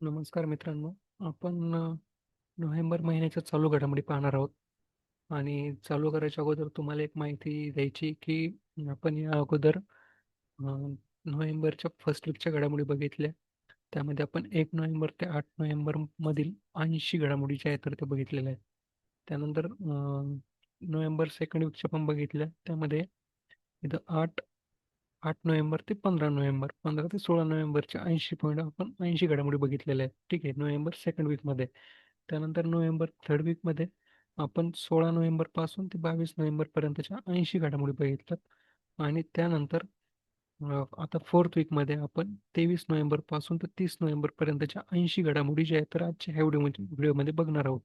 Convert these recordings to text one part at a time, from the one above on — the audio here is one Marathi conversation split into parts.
नमस्कार मित्रांनो. आपण अ, नोव्हेंबर महिन्याच्या चालू घडामोडी पाहणार आहोत आणि चालू करायच्या अगोदर तुम्हाला एक माहिती द्यायची, की आपण या अगोदर अ, नोव्हेंबरच्या फर्स्ट वीकच्या घडामोडी बघितल्या. त्यामध्ये आपण एक नोव्हेंबर ते आठ नोव्हेंबर मधील 80 घडामोडी ज्या आहेत तर त्या बघितलेल्या आहेत. त्यानंतर अ, नोव्हेंबर सेकंड वीकच्या पण बघितल्या. त्यामध्ये इथं आठ 8 नोव्हेंबर ते 15 नोव्हेंबर, 15 ते 16 नोव्हेंबरच्या 80 पॉइंट आपण 80 घडामोडी बघितलेल्या आहेत. ठीक आहे. नोव्हेंबर सेकंड वीकमध्ये. त्यानंतर नोव्हेंबर थर्ड वीकमध्ये आपण 16 नोव्हेंबरपासून ते 22 नोव्हेंबरपर्यंतच्या 80 घडामोडी बघितल्यात आणि त्यानंतर अ, आता फोर्थ वीकमध्ये आपण 23 नोव्हेंबरपासून तर 30 नोव्हेंबरपर्यंतच्या 80 घडामोडी ज्या आहेत तर आजच्या ह्या व्हिडिओमध्ये व्हिडिओमध्ये बघणार आहोत.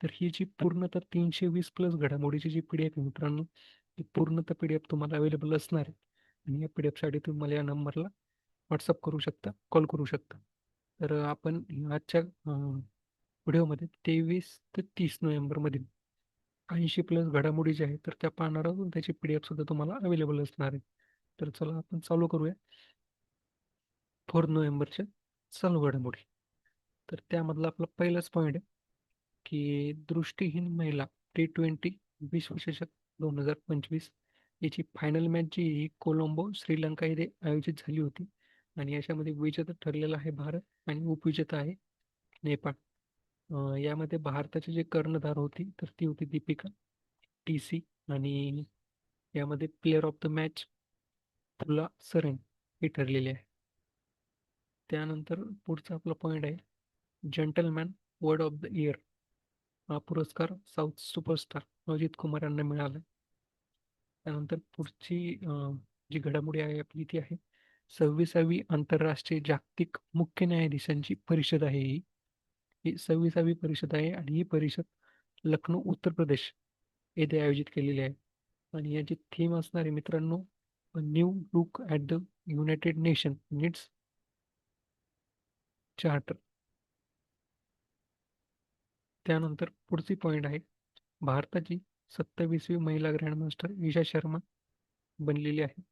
तर ही जी पूर्णतः 320 प्लस घडामोडीची जी पी-डी-एफ आहे मित्रांनो, ती पूर्णतः पी-डी-एफ तुम्हाला अवेलेबल असणार आहे. आणि या पी-डी-एफसाठी तुम्ही मला या नंबरला व्हॉट्सअप करू शकता, कॉल करू शकता. तर आपण आजच्या व्हिडिओमध्ये 23 ते तीस नोव्हेंबरमधील 80 प्लस घडामोडी ज्या आहेत तर त्या पाहणार आहोत त्याची पी-डी-एफ सुद्धा तुम्हाला अवेलेबल असणार आहे. तर चला आपण चालू करूया. फोर नोव्हेंबरच्या चालू घडामोडी. तर त्यामधला आपला पहिलाच पॉईंट आहे, की दृष्टीहीन महिला टी-20 विश्वचषक 2025 याची फायनल मॅच जी ही कोलंबो, श्रीलंका येथे आयोजित झाली होती आणि याच्यामध्ये विजेता ठरलेला आहे भारत आणि उपविजेता आहे नेपाळ. यामध्ये भारताचे जे कर्णधार होती तर ती होती दीपिका टी-सी आणि यामध्ये प्लेयर ऑफ द मॅच तुला सरेन ही ठरलेली आहे. त्यानंतर पुढचा आपला पॉईंट आहे, gentleman word of the year हा पुरस्कार साऊथ सुपरस्टार अजित कुमार यांना मिळाला. त्यानंतर पुढची अ, जी घडामोडी आहे आपली ती आहे 26वी आंतरराष्ट्रीय जागतिक मुख्य न्यायाधीशांची परिषद आहे ही. ही 26वी परिषद आहे आणि ही परिषद लखनौ, उत्तर प्रदेश येथे आयोजित केलेली आहे आणि याची थीम असणार आहे मित्रांनो, a new look at the United Nation needs charter. त्यानंतर पुढची पॉईंट आहे, भारताची 27वी महिला ग्रँडमास्टर ईशा शर्मा बनलेली आहे.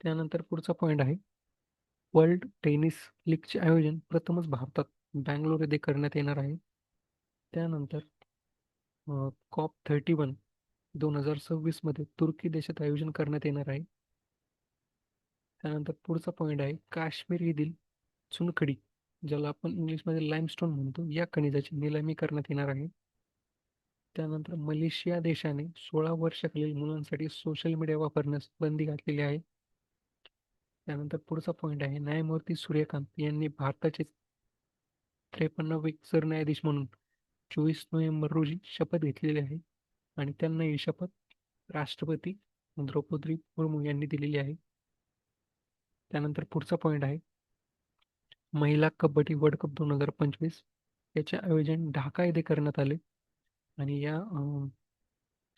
त्यानंतर पुढचा पॉइंट आहे, वर्ल्ड टेनिस लीगचे आयोजन प्रथमच भारतात बँगलोर येथे करण्यात येणार आहे. त्यानंतर अ, कॉप 31 2026 मध्ये तुर्की देशात आयोजन करण्यात येणार आहे. त्यानंतर पुढचा पॉइंट आहे, काश्मीर येथील चुनखडी ज्याला आपण इंग्लिशमध्ये लाईमस्टोन म्हणतो, या खनिजाची निलामी करण्यात येणार आहे. त्यानंतर मलेशिया देशाने 16 वर्षाखालील मुलांसाठी सोशल मीडिया वापरण्यास बंदी घातलेली आहे. त्यानंतर पुढचा पॉईंट आहे, न्यायमूर्ती सूर्यकांत यांनी भारताचे 53वे सरन्यायाधीश म्हणून 24 नोव्हेंबर रोजी शपथ घेतलेली आहे आणि त्यांना ही शपथ राष्ट्रपती द्रौपदी मुर्मू यांनी दिलेली आहे. त्यानंतर पुढचा पॉईंट आहे, महिला कबड्डी वर्ल्ड कप 2025 याचे आयोजन ढाका येथे करण्यात आले आणि या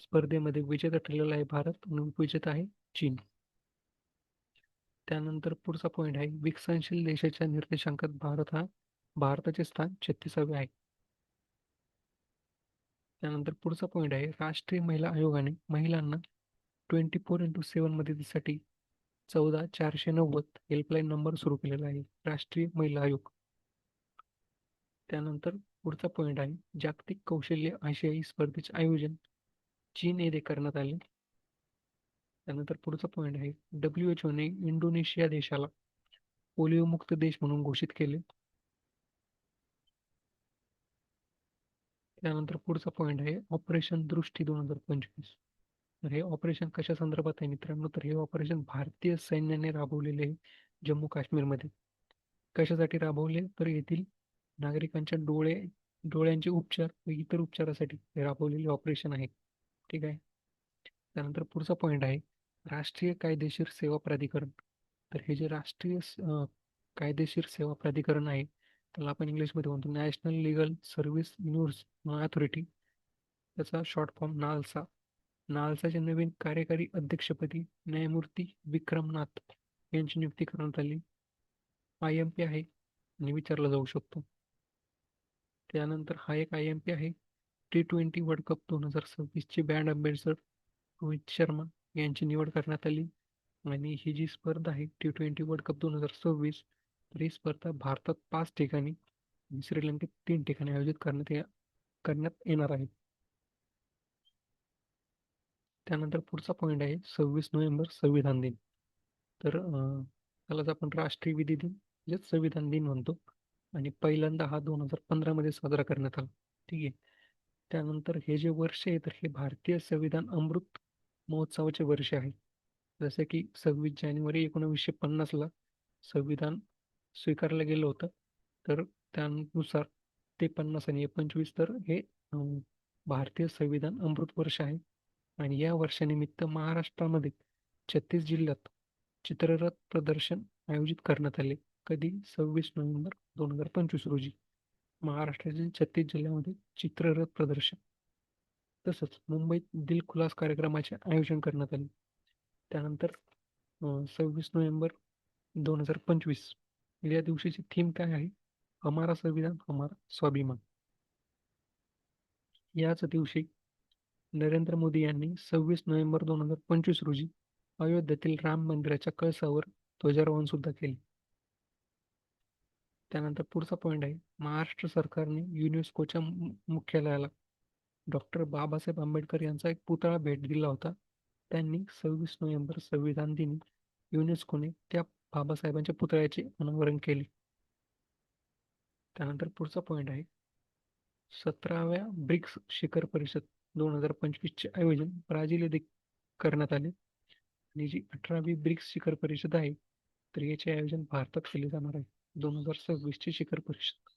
स्पर्धेमध्ये विजेता ठरलेला आहे भारत आणि उपविजेता आहे चीन. त्यानंतर पुढचा पॉईंट आहे, विकसनशील देशाच्या निर्देशांकात भारत हा भारताचे स्थान 36वे आहे. त्यानंतर पुढचा पॉईंट आहे, राष्ट्रीय महिला आयोगाने महिलांना 24x7 मदतीसाठी 14490 हेल्पलाईन नंबर सुरू केलेला आहे, राष्ट्रीय महिला आयोग. त्यानंतर पुढचा पॉईंट आहे, जागतिक कौशल्य आशियाई स्पर्धेचे आयोजन चीन येथे करण्यात आले. त्यानंतर पुढचा पॉईंट आहे, डब्ल्यू एच ओने इंडोनेशिया देशाला पोलिओमुक्त देश म्हणून घोषित केले. त्यानंतर पुढचा पॉईंट आहे, ऑपरेशन दृष्टी 2025 तर हे ऑपरेशन कशा संदर्भात आहे मित्रांनो, तर हे ऑपरेशन भारतीय सैन्याने राबवलेले आहे जम्मू काश्मीरमध्ये. कशासाठी राबवले? तर येथील नागरिकांच्या डोळे डोळ्यांचे उपचार व इतर उपचारासाठी हे राबवलेले ऑपरेशन आहे. ठीक आहे. त्यानंतर पुढचा पॉईंट आहे, राष्ट्रीय कायदेशीर सेवा प्राधिकरण. तर हे जे राष्ट्रीय कायदेशीर सेवा प्राधिकरण आहे, त्याला आपण इंग्लिशमध्ये म्हणतो national legal service universe authority त्याचा शॉर्ट फॉर्म नालसा. नालसाच्या नवीन कार्यकारी अध्यक्षपदी न्यायमूर्ती विक्रम नाथ यांची नियुक्ती करण्यात आली. आय-एम-पी आहे आणि विचारला जाऊ शकतो. त्यानंतर हा एक आय-एम-पी आहे, टी-20 वर्ल्ड कप 2026 चे बँड अँबॅसेडर रोहित शर्मा यांची निवड करण्यात आली. आणि ही जी स्पर्धा आहे टी ट्वेंटी वर्ल्ड कप दोन हजार सव्वीस तर ही स्पर्धा भारतात पाच ठिकाणी श्रीलंकेत तीन ठिकाणी आयोजित करण्यात करण्यात येणार आहे त्यानंतर पुढचा पॉईंट आहे सव्वीस नोव्हेंबर संविधान दिन. तर त्यालाच आपण राष्ट्रीय विधी दिन म्हणजेच संविधान दिन म्हणतो. आणि पहिल्यांदा हा दोन हजार पंधरामध्ये साजरा करण्यात आला. ठीक आहे. त्यानंतर हे जे वर्ष आहे तर हे भारतीय संविधान अमृत महोत्सवाचे वर्ष आहे. जसे की सव्वीस जानेवारी एकोणवीसशे पन्नासला संविधान स्वीकारलं गेलं होतं. तर त्यानुसार ते पन्नास आणि पंचवीस तर हे भारतीय संविधान अमृत वर्ष आहे. आणि या वर्षानिमित्त महाराष्ट्रामध्ये छत्तीस जिल्ह्यात चित्ररथ प्रदर्शन आयोजित करण्यात आले. कधी? सव्वीस नोव्हेंबर दोन हजार पंचवीस रोजी. महाराष्ट्रातील छत्तीस जिल्ह्यामध्ये चित्ररथ प्रदर्शन तसंच मुंबईत दिलखुलास कार्यक्रमाचे आयोजन करण्यात आले. त्यानंतर सव्वीस नोव्हेंबर दोन हजार पंचवीस या दिवशीची थीम काय आहे? हमारा संविधान हमारा स्वाभिमान. याच दिवशी नरेंद्र मोदी यांनी सव्वीस नोव्हेंबर दोन हजार पंचवीस रोजी अयोध्येतील राम मंदिराच्या कळसावर ध्वजारोहण सुद्धा केले. त्यानंतर पुढचा पॉईंट आहे महाराष्ट्र सरकारने युनेस्कोच्या मुख्यालयाला डॉक्टर बाबासाहेब आंबेडकर यांचा एक पुतळा भेट दिला होता. त्यांनी सव्वीस नोव्हेंबर संविधान दिनी युनेस्कोने त्या बाबासाहेबांच्या पुतळ्याचे अनावरण केले. त्यानंतर पुढचा पॉईंट आहे सतराव्या ब्रिक्स शिखर परिषद दोन हजार पंचवीसचे आयोजन ब्राझील येथे करण्यात आले. आणि जी अठरावी ब्रिक्स शिखर परिषद आहे तर याचे आयोजन भारतात केले जाणार आहे. दोन हजार सव्वीसची शिखर परिषद.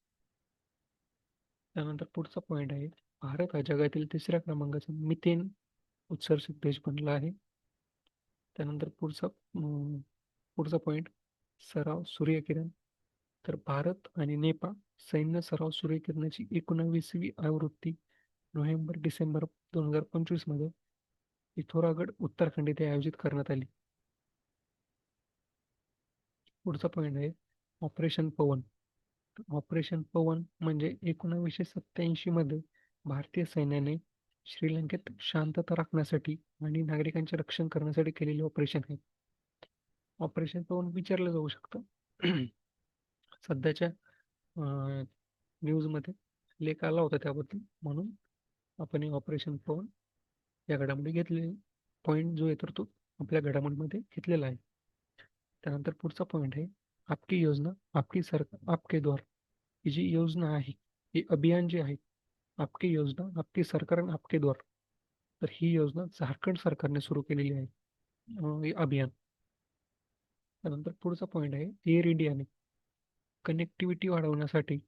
त्यानंतर पुढचा पॉईंट आहे. भारत हा जगातील तिसऱ्या क्रमांकाचा मिथेन उत्सर्जित देश बनला आहे. त्यानंतर पुढचा पुढचा पॉईंट सराव सूर्यकिरण. तर भारत आणि नेपाळ सैन्य सराव सूर्यकिरणाची एकोणावीसवी आवृत्ती नोव्हेंबर डिसेंबर दोन हजार पंचवीसमध्ये पिथोरागड उत्तराखंड येथे आयोजित करण्यात आली. पुढचा पॉईंट आहे ऑपरेशन पवन. ऑपरेशन पवन म्हणजे एकोणावीसशे सत्याऐंशी मध्ये भारतीय सैन्याने श्रीलंकेत शांतता राखण्यासाठी आणि नागरिकांचे रक्षण करण्यासाठी केलेले ऑपरेशन आहे. ऑपरेशन पवन विचारलं जाऊ शकतं. सध्याच्या न्यूजमध्ये लेख आला होता त्याबद्दल म्हणून आपण ऑपरेशन पाहून या घडामोडी घेतले पॉईंट जो आहे तर तो आपल्या घडामोडीमध्ये घेतलेला आहे. त्यानंतर पुढचा पॉईंट आहे आपकी योजना आपकी सरकार आपके द्वार. ही जी योजना आहे ही अभियान जे आहे आपकी योजना आपकी सरकार आणि आपके द्वार. तर ही योजना झारखंड सरकारने सुरू केलेली आहे. अभियान. त्यानंतर पुढचा पॉईंट आहे एअर इंडियाने कनेक्टिव्हिटी वाढवण्यासाठी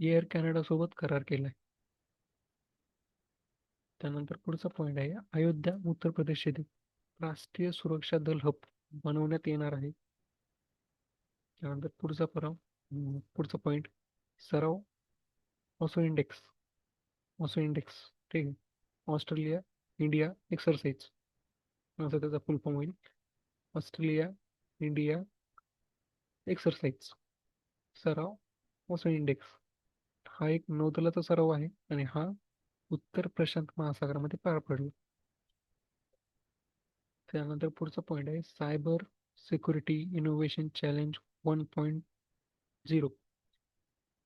एअर कॅनडा सोबत करार आहे त्यानंतर पुढचा पॉईंट आहे अयोध्या उत्तर प्रदेश येथे राष्ट्रीय सुरक्षा दल हब बनवण्यात येणार आहे. त्यानंतर पुढचा पराव पुढचा पॉईंट सराव ऑसो इंडेक्स ऑसो इंडेक्स ठीक आहे ऑस्ट्रेलिया इंडिया एक्सरसाइज असं त्याचा फुल फॉर्म होईल. ऑस्ट्रेलिया इंडिया एक्सरसाइज सराव ऑसो इंडेक्स हा एक नौदलाचा सराव आहे आणि हा उत्तर प्रशांत महासागरामध्ये पार पडलं. त्यानंतर पुढचा पॉईंट आहे cyber security innovation challenge one point zero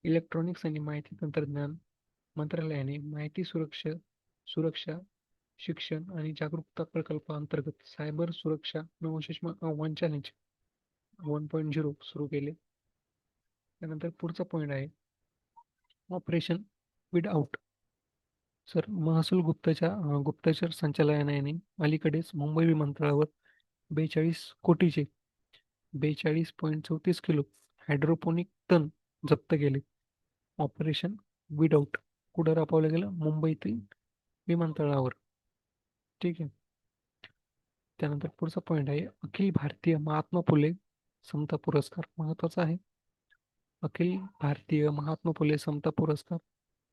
electronics आणि माहिती तंत्रज्ञान मंत्रालयाने माहिती सुरक्षा सुरक्षा शिक्षण आणि जागरूकता प्रकल्पाअंतर्गत सायबर सुरक्षा नवशेष आव्हान चॅलेंज वन पॉईंट झिरो सुरू केले. त्यानंतर पुढचा पॉईंट आहे ऑपरेशन विड आउट सर महसूल गुप्तच्या गुप्तचर संचालनालयाने अलीकडेच मुंबई विमानतळावर बेचाळीस कोटीचे बेचाळीस पॉईंट चौतीस किलो हायड्रोपोनिक तण जप्त केले. ऑपरेशन विदाऊट कुठं राबवलं गेलं? मुंबईतील विमानतळावर. ठीक आहे. त्यानंतर पुढचा पॉईंट आहे अखिल भारतीय महात्मा फुले समता पुरस्कार महत्त्वाचा आहे. अखिल भारतीय महात्मा फुले समता पुरस्कार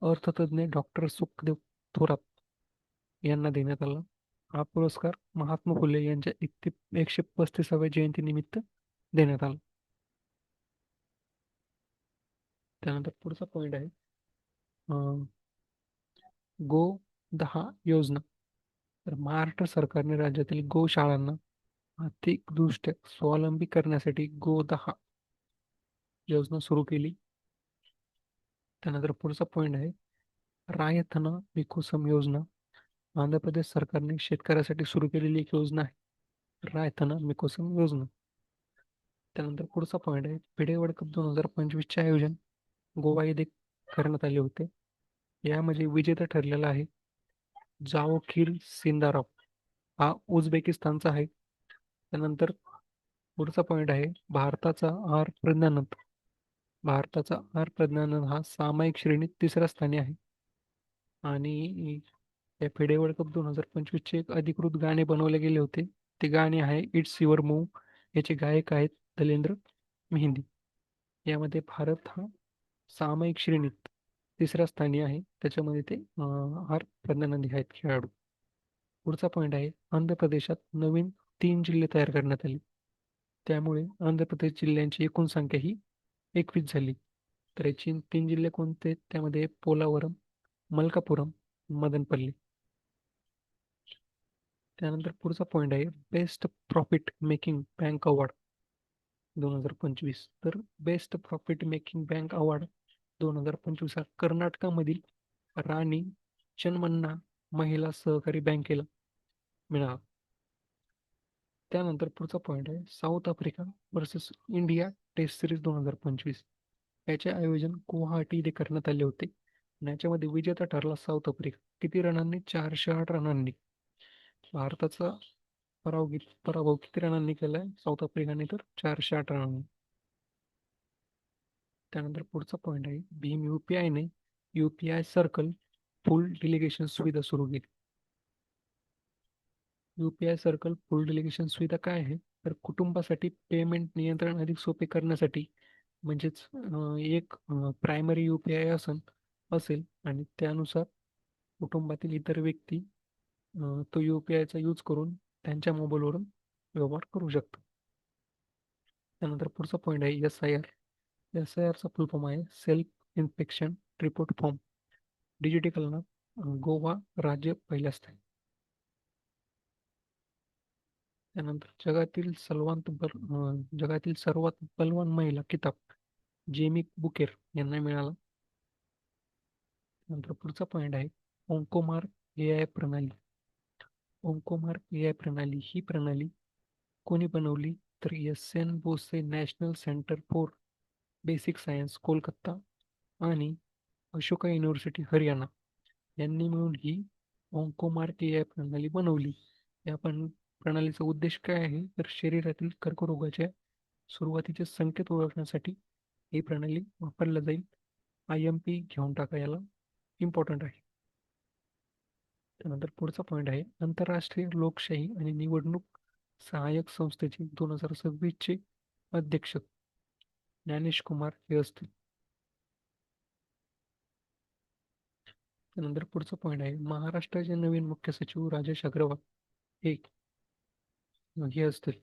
अर्थतज्ञ डॉक्टर सुखदेव थोरात यांना देण्यात आला. हा पुरस्कार महात्मा फुले यांच्या एकशे पस्तीसाव्या जयंतीनिमित्त देण्यात आला. त्यानंतर पुढचा पॉइंट आहे. गो दहा योजना. तर महाराष्ट्र सरकारने राज्यातील गोशाळांना आर्थिकदृष्ट्या स्वावलंबी करण्यासाठी गो दहा योजना सुरू केली. त्यानंतर पुढचा पॉईंट आहे. रायथना विकुसम योजना. आंध्र प्रदेश सरकारने शेतकऱ्यासाठी सुरू केलेली एक योजना आहे. रायथना मिकोसम योजना. त्यानंतर पुढचा पॉईंट आहे. पिढे वर्ल्ड कप दोन हजार पंचवीसचे आयोजन गोवा येथे करण्यात आले होते. यामध्ये विजेता ठरलेला आहे. जाओखीर सिंदाराव हा उझबेकिस्तानचा आहे. त्यानंतर पुढचा पॉईंट आहे. भारताचा आर प्रज्ञानंद. भारताचा आर प्रज्ञानंद हा सामायिक श्रेणीत तिसऱ्या स्थानी आहे. आणि या फिडे वर्ल्ड कप दोन हजार पंचवीसचे एक अधिकृत गाणे बनवले गेले होते. ते गाणे आहे इट्स युअर मूव याचे गायक आहेत दलेंद्र मेहंदी. यामध्ये भारत हा सामायिक श्रेणीत तिसऱ्या स्थानी आहे. त्याच्यामध्ये ते आर प्रज्ञानंदी आहेत खेळाडू. पुढचा पॉईंट आहे आंध्र प्रदेशात नवीन तीन जिल्हे तयार करण्यात आले. त्यामुळे आंध्र प्रदेश जिल्ह्यांची एकूण संख्या ही एकवीस झाली. तर याची तीन जिल्हे कोणते? त्यामध्ये पोलावरम मलकापुरम मदनपल्ली. त्यानंतर पुढचा पॉईंट आहे best profit making bank award दोन हजार पंचवीस. तर best profit making bank award दोन हजार पंचवीस हा कर्नाटकामधील राणी चन्मन्ना महिला सहकारी बँकेला मिळाला. त्यानंतर पुढचा पॉईंट आहे South Africa versus India test series दोन हजार पंचवीस. याचे आयोजन गुवाहाटी येथे करण्यात आले होते. याच्यामध्ये विजेता ठरला साऊथ आफ्रिका. किती रनांनी? चारशे आठ रनांनी. भारताचा पराभव पराभव किती रनांनी केलाय? साऊथ आफ्रिकाने तर चारशे आठ रनांनी. त्यानंतर पुढचा पॉईंट आहे. भीम युपीआयने युपीआय सर्कल फुल डिलिगेशन सुविधा सुरू केली. युपीआय सर्कल फुल डिलिगेशन सुविधा काय आहे? तर कुटुंबासाठी पेमेंट नियंत्रण अधिक सोपे करण्यासाठी म्हणजेच एक प्रायमरी यू पी आय असन असेल आणि त्यानुसार कुटुंबातील इतर व्यक्ती तो यू पी आयचा यूज करून त्यांच्या मोबाईलवरून व्यवहार करू शकतो. त्यानंतर पुढचा पॉईंट आहे S I R S I आरचा full form आहे सेल्फ इन्फेक्शन रिपोर्ट फॉर्म डिजिटलनं गोवा राज्य पहिल्या स्थानी. त्यानंतर जगातील सर्वांत बल जगातील सर्वात बलवान महिला किताब जेमी बुकेर यांना मिळाला. नंतर पुढचा पॉईंट आहे ओंकोमार ए आय प्रणाली. ओंकोमार्क ए आय प्रणाली ही प्रणाली कोणी बनवली? तर S N Bose national centre for basic science Kolkata आणि अशोका युनिव्हर्सिटी हरियाणा. यांनी मिळून ही ओंकोमार्क ए आय प्रणाली बनवली. या पण प्रणालीचा उद्देश काय आहे? तर शरीरातील कर्करोगाच्या सुरुवातीचे संकेत ओळखण्यासाठी ही प्रणाली वापरल्या जाईल. आय एम पी घेऊन टाका याला. इम्पॉर्टंट आहे. त्यानंतर पुढचा पॉईंट आहे आंतरराष्ट्रीय लोकशाही आणि निवडणूक सहाय्यक संस्थेचे दोन हजार सव्वीसचे अध्यक्ष ज्ञानेश कुमार हे असतील. त्यानंतर पुढचा पॉईंट आहे महाराष्ट्राचे नवीन मुख्य सचिव राजेश अग्रवाल हे असतील.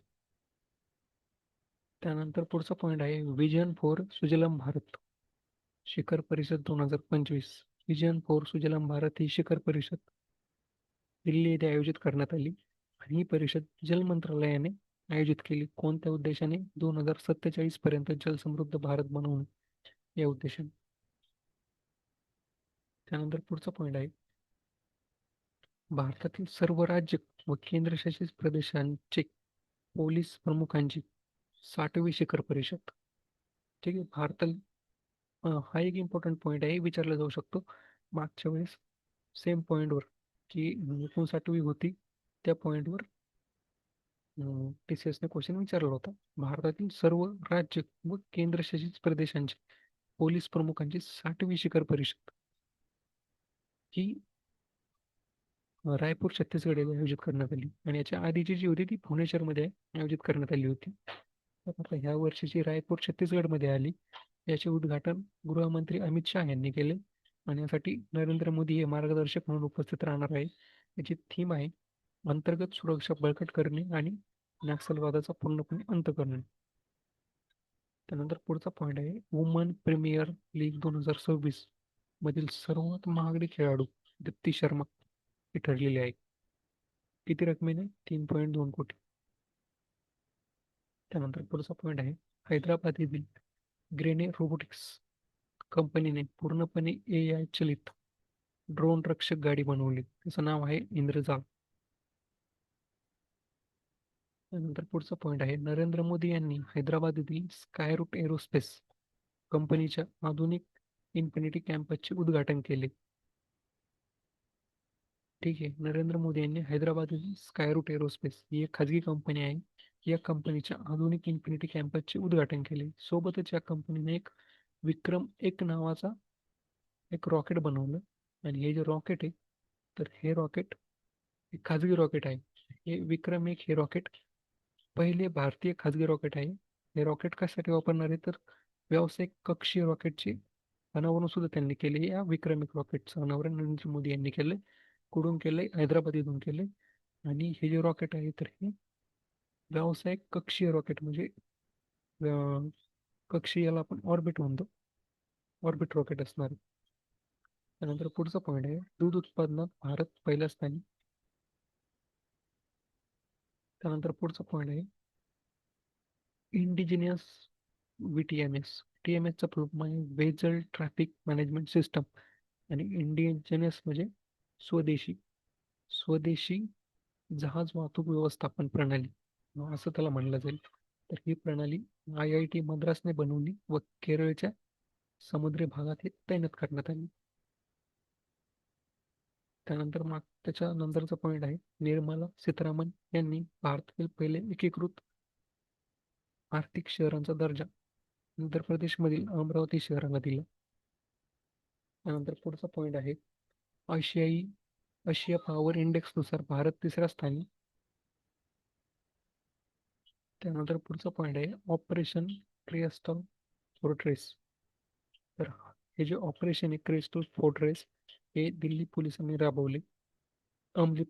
त्यानंतर पुढचा पॉईंट आहे विजन फॉर सुजलम भारत शिखर परिषद दोन हजार पंचवीस. विजन फोर सुजलाम भारत ही शिखर परिषद दिल्ली येथे आयोजित करण्यात आली. आणि ही परिषद जल मंत्रालयाने आयोजित केली. कोणत्या उद्देशाने? दोन हजार सत्तेचाळीस पर्यंत जलसमृद्ध भारत बनवणे या उद्देशाने. त्यानंतर पुढचा पॉईंट आहे. भारतातील सर्व राज्य व केंद्रशासित प्रदेशांचे पोलीस प्रमुखांची साठवी शिखर परिषद. ठीक आहे. हा एक इम्पॉर्टंट पॉईंट आहे विचारला जाऊ शकतो. मागच्या वेळेस सेम पॉईंटवर की एकोणसाठवी होती त्या पॉईंटवर टी सी एसने क्वेश्चन विचारला होता. भारतातील सर्व राज्य व केंद्रशासित प्रदेशांचे पोलीस प्रमुखांची साठवी शिखर परिषद ही रायपूर छत्तीसगड येथे आयोजित करण्यात आली. आणि याच्या आधीची जी होती ती भुवनेश्वरमध्ये आयोजित करण्यात आली होती. आता ह्या वर्षीची रायपूर छत्तीसगडमध्ये आली याचे उद्घाटन गृहमंत्री अमित शाह यांनी केले. आणि यासाठी नरेंद्र मोदी हे मार्गदर्शक म्हणून उपस्थित राहणार आहे याची थीम आहे अंतर्गत सुरक्षा बळकट करणे आणि नक्षलवादाचा पूर्णपणे अंत करणे. त्यानंतर पुढचा पॉईंट आहे वुमन प्रीमियर लीग दोन हजार सव्वीस मधील सर्वात महागडे खेळाडू दीप्ती शर्मा हे ठरलेले आहे किती रकमेने? तीन पॉईंट दोन कोटी. त्यानंतर पुढचा पॉईंट आहे हैदराबाद येथील ग्रेने रोबोटिक्स कंपनीने पूर्णपणे ए आय चलित ड्रोन रक्षक गाडी बनवली. त्याचं नाव आहे इंद्रजाल. पॉईंट आहे. नरेंद्र मोदी हैदराबाद स्कायरूट एरोस्पेस कंपनीच्या आधुनिक इन्फिनिटी कॅम्पसचे उद्घाटन केले. ठीक आहे. नरेंद्र मोदी हैदराबाद स्कायरूट एरोस्पेस ही एक खाजगी कंपनी आहे. या कंपनीच्या आधुनिक इन्फिनिटी कॅम्पसचे उद्घाटन केले. सोबतच या कंपनीने एक विक्रम एक नावाचा एक रॉकेट बनवलं. आणि हे जे रॉकेट आहे तर हे रॉकेट एक खाजगी रॉकेट आहे. हे विक्रम एक हे रॉकेट पहिले भारतीय खाजगी रॉकेट आहे. हे रॉकेट कशासाठी वापरणार आहे? तर व्यावसायिक कक्षीय रॉकेटचे अनावरण सुद्धा त्यांनी केले. या विक्रम एक रॉकेटचं अनावरण नरेंद्र मोदी यांनी केले कुठून केलंय हैदराबाद इथून केले आणि हे जे रॉकेट आहे तर हे व्यावसायिक कक्षीय रॉकेट म्हणजे कक्षीयाला आपण ऑर्बिट म्हणतो. ऑर्बिट रॉकेट असणार त्यानंतर पुढचा पॉईंट आहे. दूध उत्पादनात भारत पहिल्या स्थानी. त्यानंतर पुढचा पॉईंट आहे. Indigenous V T M S T M एसचा proof म्हणजे वेजल ट्रॅफिक मॅनेजमेंट सिस्टम आणि इंडिजिनियस म्हणजे स्वदेशी. स्वदेशी जहाज वाहतूक व्यवस्थापन प्रणाली. असं त्याला म्हणलं जाईल. तर ही प्रणाली आय आय टी मद्रासने बनवली व केरळच्या समुद्री भागात हे तैनात करण्यात आली. त्यानंतर मग त्याच्या नंतरचा पॉईंट आहे निर्मला सीतारामन यांनी भारतातील पहिले एकीकृत आर्थिक शहरांचा दर्जा आंध्र प्रदेशमधील अमरावती शहराला दिला. त्यानंतर पुढचा पॉईंट आहे आशियाई आशिया पॉवर इंडेक्सनुसार भारत तिसऱ्या स्थानी त्यानंतर पुढचा पॉईंट आहे ऑपरेशन क्रिएस्टल फोर्ट्रेस तर हे जे ऑपरेशन आहे क्रिस्टल फोर्ट्रेस हे दिल्ली पोलिसांनी राबवले. अंमली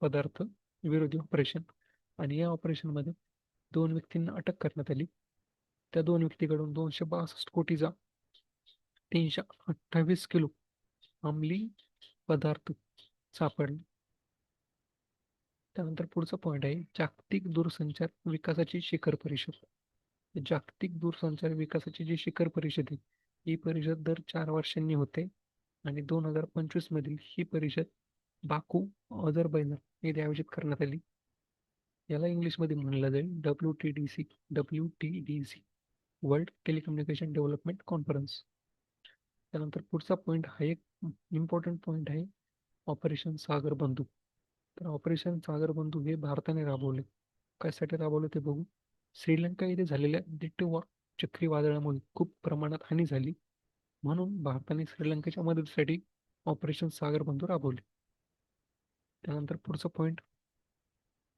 पदार्थ विरोधी ऑपरेशन आणि या ऑपरेशनमध्ये दोन व्यक्तींना अटक करण्यात आली. त्या दोन व्यक्तीकडून दोनशे बासष्ट कोटीचा तीनशे अठ्ठावीस किलो अंमली पदार्थ सापडले. त्यानंतर पुढचा पॉईंट आहे जागतिक दूरसंचार विकासाची शिखर परिषद. जागतिक दूरसंचार विकासाची जी शिखर परिषद आहे ही परिषद दर चार वर्षांनी होते आणि दोन हजार पंचवीस मधील ही परिषद बाकू अझरबैजान येथे आयोजित करण्यात आली. याला इंग्लिशमध्ये म्हणलं जाईल W T D C W T D C world telecommunication development conference त्यानंतर पुढचा पॉईंट हा एक इम्पॉर्टंट पॉईंट आहे ऑपरेशन सागर बंधू. तर ऑपरेशन सागर बंधू हे भारताने राबवले. कशासाठी राबवले ते बघू. श्रीलंका येथे झालेल्या डिटेवा चक्रीवादळामुळे खूप प्रमाणात हानी झाली. म्हणून भारताने श्रीलंकेच्या मदतीसाठी ऑपरेशन सागर बंधू राबवले. त्यानंतर पुढचा पॉईंट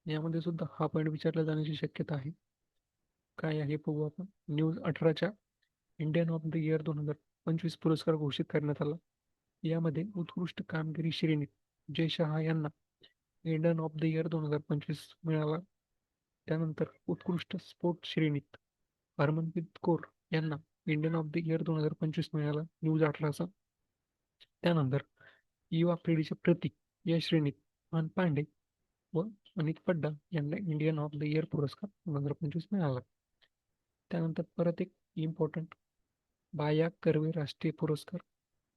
यामध्ये सुद्धा हा पॉईंट विचारला जाण्याची शक्यता आहे. काय आहे बघू आपण. न्यूज अठराच्या इंडियन ऑफ द इयर दोन हजार पंचवीस पुरस्कार घोषित करण्यात आला. यामध्ये उत्कृष्ट कामगिरी श्रेणीत जय शहा यांना इंडियन ऑफ द इयर दोन हजार पंचवीस मिळाला. त्यानंतर उत्कृष्ट स्पोर्ट श्रेणीत हरमनप्रीत कौर यांना इंडियन ऑफ द इयर दोन हजार पंचवीस मिळाला न्यूज अठराचा त्यानंतर युवा पिढीचे प्रतीक या श्रेणीत मान पांडे व अनित पड्डा यांना इंडियन ऑफ द इयर पुरस्कार दोन हजार पंचवीस मिळाला. त्यानंतर परत एक इम्पॉर्टंट बाया कर्वे राष्ट्रीय पुरस्कार.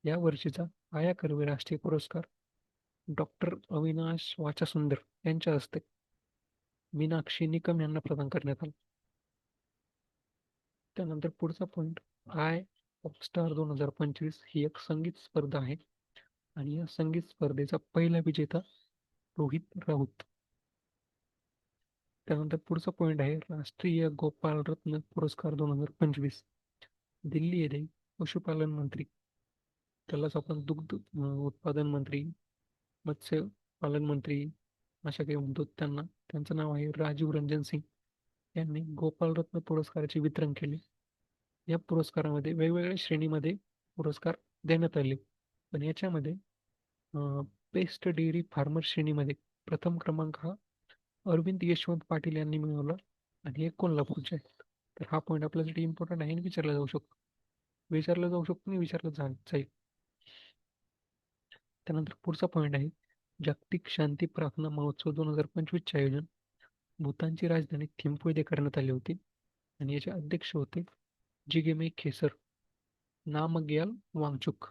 या वर्षीचा बाया कर्वे राष्ट्रीय पुरस्कार डॉक्टर अविनाश वाचासुंदर यांच्या हस्ते मीनाक्षी निकम यांना प्रदान करण्यात आला. त्यानंतर पुढचा पॉईंट आय स्टार दोन हजार पंचवीस ही एक संगीत स्पर्धा आहे. आणि या संगीत स्पर्धेचा पहिला विजेता रोहित राऊत. त्यानंतर पुढचा पॉईंट आहे राष्ट्रीय गोपाल रत्न पुरस्कार दोन हजार पंचवीस. दिल्ली येथे पशुपालन मंत्री त्यालाच आपण दुग्ध उत्पादन मंत्री मत्स्य पालन मंत्री अशा काही म्हणतो त्यांना त्यांचं नाव आहे राजीव रंजन सिंग. यांनी गोपालरत्न पुरस्काराचे वितरण केले. या पुरस्कारामध्ये वेगवेगळ्या श्रेणीमध्ये पुरस्कार देण्यात आले. पण याच्यामध्ये पेस्ट डेअरी फार्मर श्रेणीमध्ये प्रथम क्रमांक हा अरविंद यशवंत पाटील यांनी मिळवला आणि हे कोल्हापूरचे आहेत. तर हा पॉईंट आपल्यासाठी इम्पॉर्टंट आहे आणि विचारला जाऊ शकतो. विचारला जाऊ शकतो आणि विचारलं जा जाईल. त्यानंतर पुढचा पॉईंट आहे जागतिक शांती प्रार्थना महोत्सव दोन हजार पंचवीसचे आयोजन. भूतानची राजधानी थिम्पू येथे करण्यात आली होती. आणि याचे अध्यक्ष होते जिगेमे खेसर नामग्याल वांगचुक.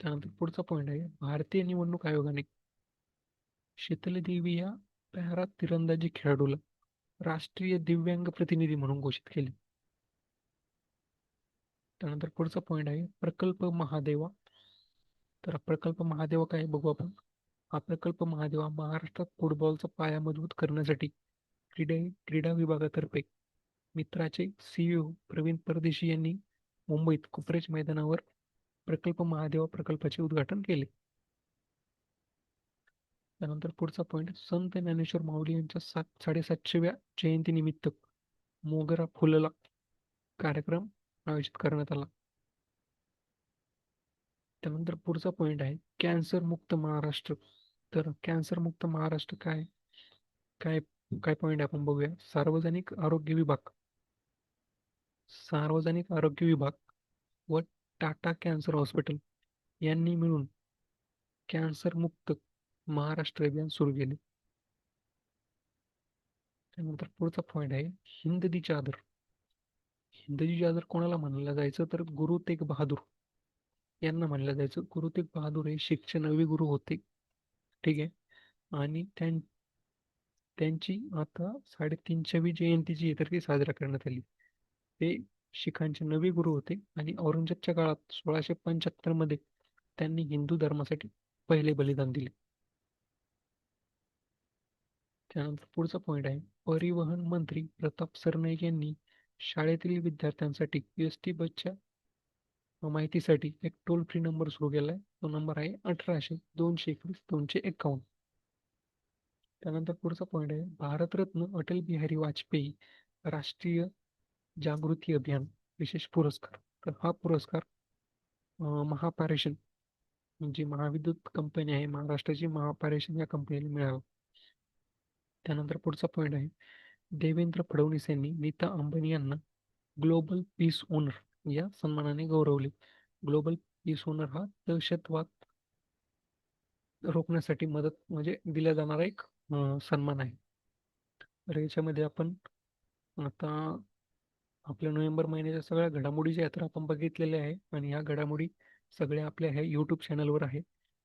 त्यानंतर पुढचा पॉईंट आहे भारतीय निवडणूक आयोगाने शीतल देवी या पॅरा तिरंदाजी खेळाडूला राष्ट्रीय दिव्यांग प्रतिनिधी म्हणून घोषित केले. त्यानंतर पुढचा पॉईंट आहे प्रकल्प महादेवा. तर प्रकल्प महादेवा काय बघू आपण. हा प्रकल्प महादेवा महाराष्ट्रात फुटबॉलचा पाया मजबूत करण्यासाठी क्रीडा क्रीडा विभागातर्फे मित्राचे सीईओ प्रवीण परदेशी यांनी मुंबईत कुपरेज मैदानावर प्रकल्प महादेवा प्रकल्पाचे उद्घाटन केले. त्यानंतर पुढचा पॉईंट संत ज्ञानेश्वर माऊली यांच्या सात साडेसातशेव्या जयंतीनिमित्त मोगरा फुलला कार्यक्रम आयोजित करण्यात आला. त्यानंतर पुढचा पॉईंट आहे कॅन्सर मुक्त महाराष्ट्र. तर कॅन्सर मुक्त महाराष्ट्र काय? काय काय पॉईंट आपण बघूया. सार्वजनिक आरोग्य विभाग. सार्वजनिक आरोग्य विभाग व टाटा कॅन्सर हॉस्पिटल यांनी मिळून कॅन्सर मुक्त महाराष्ट्र अभियान सुरू केले. त्यानंतर पुढचा पॉईंट आहे हिंद दी चादर. हिंदजीच्या जर कोणाला म्हणलं जायचं तर गुरु तेग बहादूर. यांना म्हणलं जायचं गुरु तेग बहादूर हे शिक्षण नवे गुरु होते. ठीक आहे? आणि त्यां त्यांची आता साडेतीनशेवी जयंती जी आहे तर ती साजरा करण्यात आली. ते शिखांचे नवे गुरु होते आणि औरंगजेबच्या काळात सोळाशे पंच्याहत्तरमध्ये त्यांनी हिंदू धर्मासाठी पहिले बलिदान दिले. त्यानंतर पुढचा पॉईंट आहे. परिवहन मंत्री प्रताप सरनाईक यांनी शाळेतील विद्यार्थ्यांसाठी एस टी बसच्या माहितीसाठी एक टोल फ्री नंबर सुरू केला आहे तो नंबर आहे अठराशे दोनशे एकवीस दोनशे एकावन्न. त्यानंतर पुढचा पॉईंट आहे भारतरत्न अटल बिहारी वाजपेयी राष्ट्रीय जागृती अभियान विशेष पुरस्कार. तर हा पुरस्कार महापारेषण जी महाविद्युत कंपनी आहे महाराष्ट्राची महापारेषण या कंपनीला मिळाला. त्यानंतर पुढचा पॉईंट आहे देवेंद्र फडणवीस यांनी नीता अंबानी यांना ग्लोबल पीस ओनर या सन्मानाने गौरवले. ग्लोबल पीस ओनर हा दहशतवाद रोखण्यासाठी मदत म्हणजे दिला जाणारा एक सन्मान आहे. तर याच्यामध्ये आपण आता आपल्या नोव्हेंबर महिन्याच्या सगळ्या घडामोडी ज्या आहेत आपण बघितलेल्या आहे आणि ह्या घडामोडी सगळ्या आपल्या ह्या यूट्यूब चॅनलवर आहे.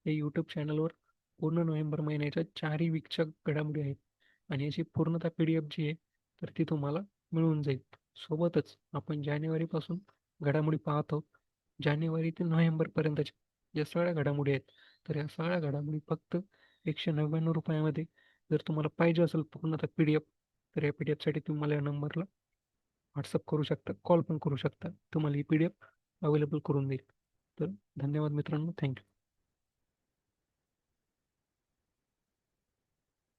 या यूट्यूब चॅनलवर पूर्ण नोव्हेंबर महिन्याच्या चारही वीकच्या घडामोडी आहेत. आणि याची पूर्णतः पी डी एफ जी आहे तर ती तुम्हाला मिळून जाईल. सोबतच आपण जानेवारीपासून घडामोडी पाहतो. जानेवारी ते नोव्हेंबरपर्यंतच्या ज्या सगळ्या घडामोडी आहेत तर या सगळ्या घडामोडी फक्त एकशे नव्याण्णव रुपयामध्ये जर तुम्हाला पाहिजे असेल पूर्णतः पी डी एफ तर या पी डी एफसाठी तुम्हाला या नंबरला व्हॉट्सअप करू शकता कॉल पण करू शकता. तुम्हाला ही पी डी एफ अवेलेबल करून देईल. तर धन्यवाद मित्रांनो. थँक्यू